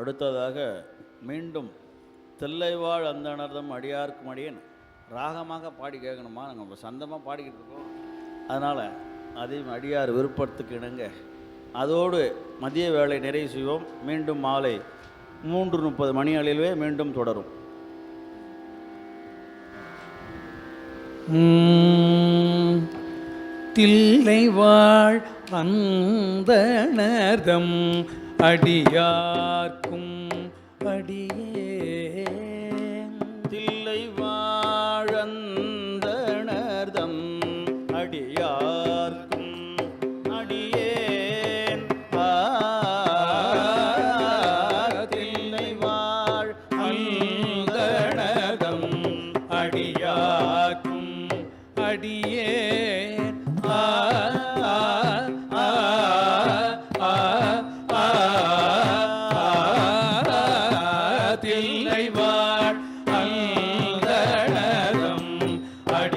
அடுத்ததாக மீண்டும் தில்லைவாழ் அந்தனர்தம் அடியார்க்கும் அடியேன் ராகமாக பாடி கேட்கணுமா? நாங்கள் இப்போ சந்தமாக பாடிக்கிட்டு இருக்கோம். அதனால் அதையும் அடியார் விருப்பத்துக்கு இணங்க. அதோடு மதிய வேலை நிறைவு செய்வோம். மீண்டும் மாலை மூன்று முப்பது மணி அளவிலே மீண்டும் தொடரும். தில்லைவாழ் அந்தனர்தம் அடியார்க்கும்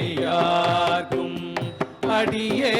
அடியார்க்கும் அடியே.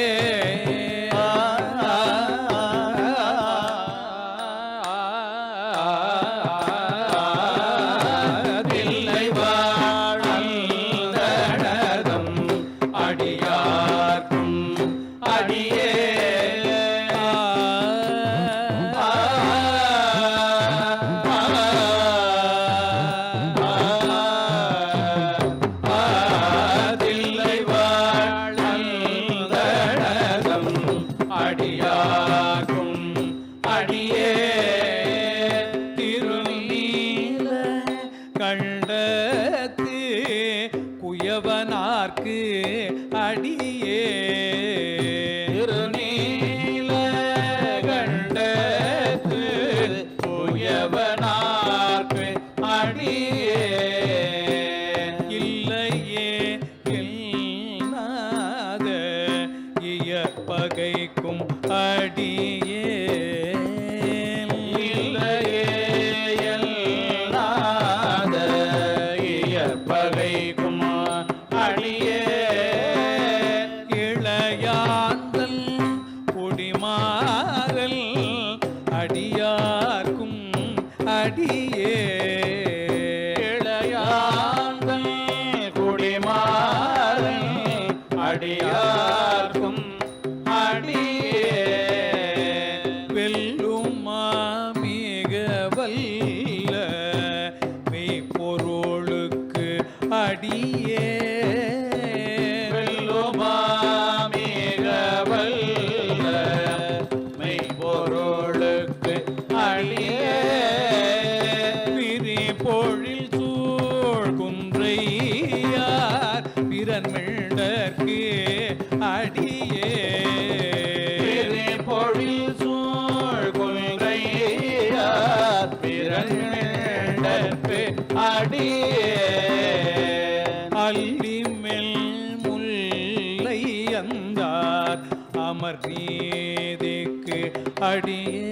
கொல்லிமெல் முல்லை அந்தார். அமர் நீதிக்கு அடியே.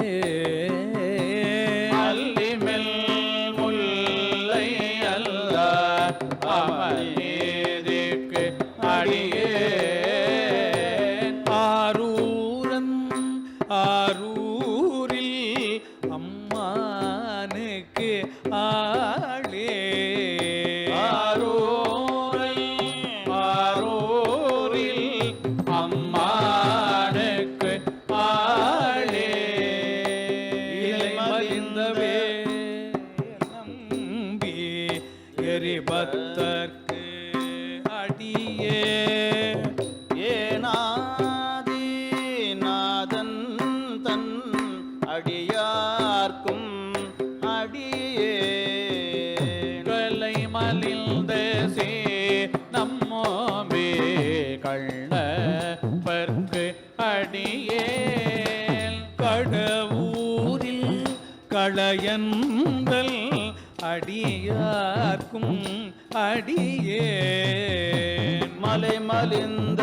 அல்லே my கடவூரில் களையந்தல் அடியார்க்கும் அடியே மலை மலிந்த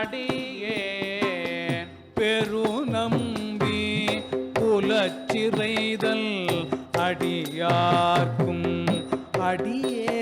அடியேன் பெருநம்பி புலச்சிறைதல் அடியார்க்கும் அடியே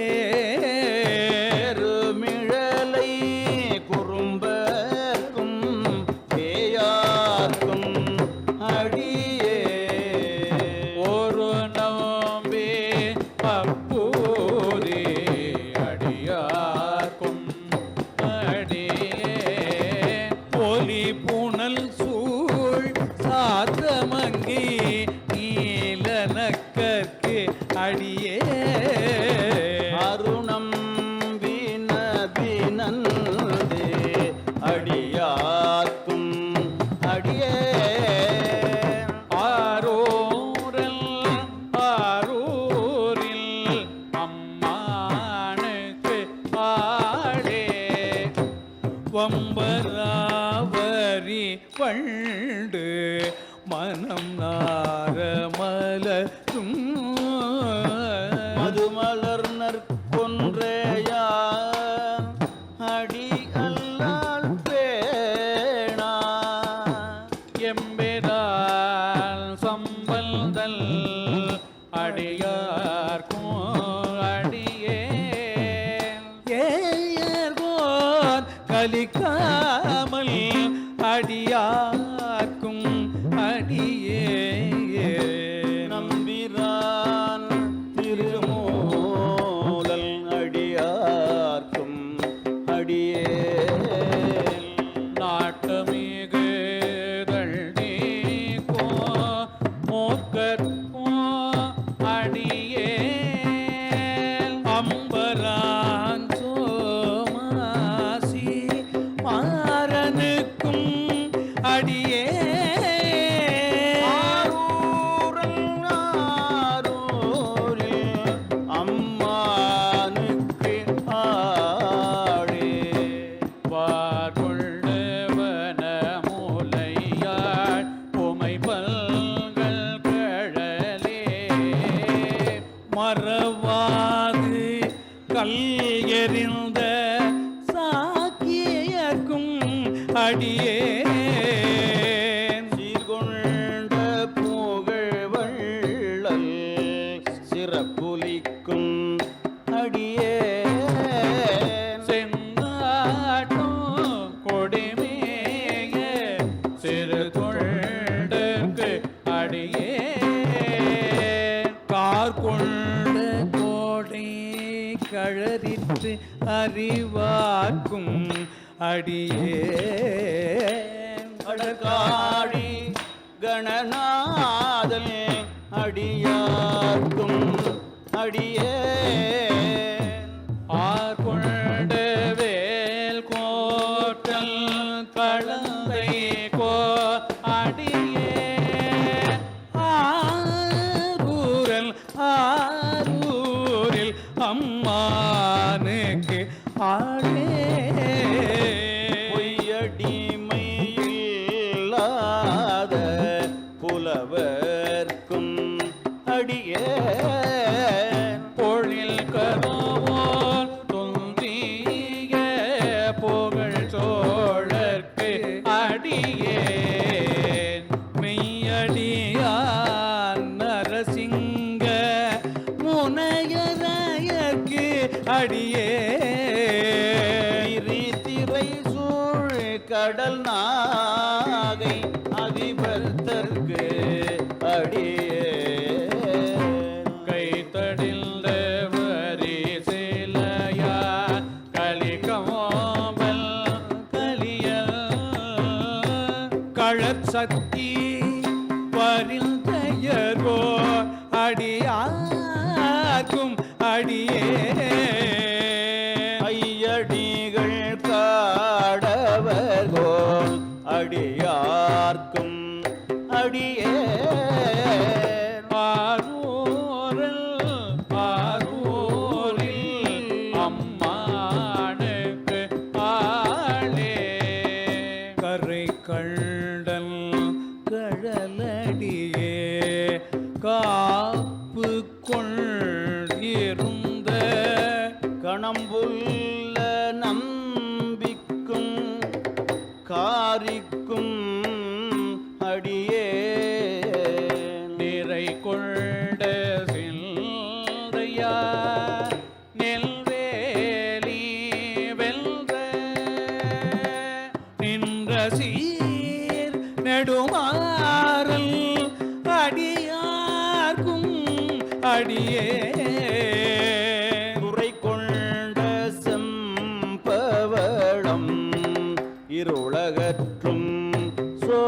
மனம் நார மலரும் அறிவாக்கும் அடியே. அடகாடி கணநாதல் அடியாக்கும் அடியே. அடியே. நம்பிக்கும் காரிக்கும் உலகற்றும் சோ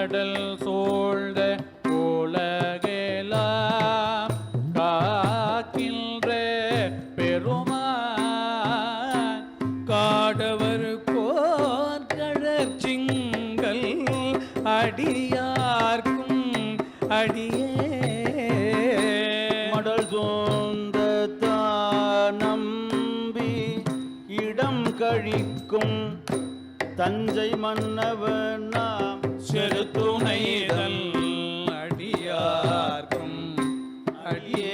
கடல் சூழ்ந்த அடியே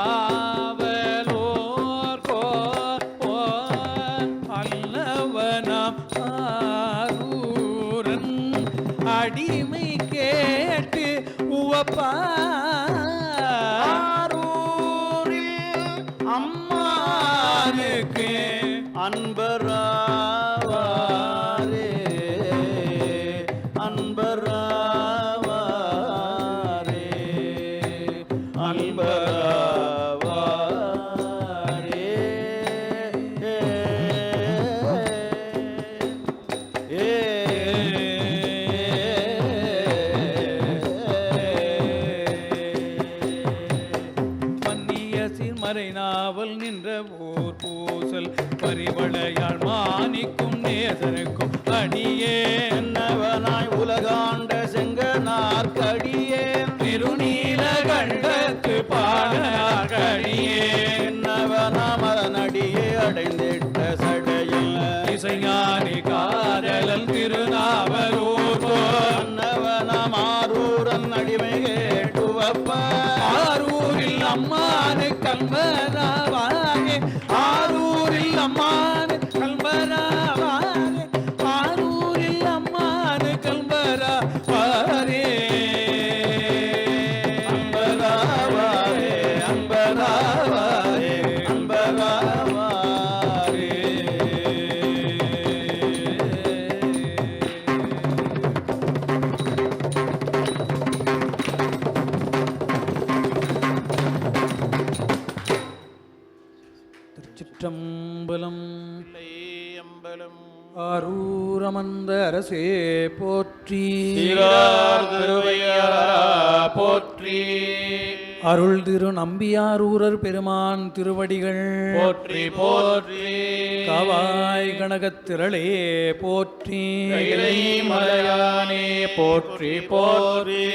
তা அரசே போற்றி. போற்றி. அருள் திரு நம்பியார் ஊரர் பெருமான் திருவடிகள். போற்றி போற்றி. கவாய் கனகத்திரளே போற்றி. மலையானே போற்றி போற்றி.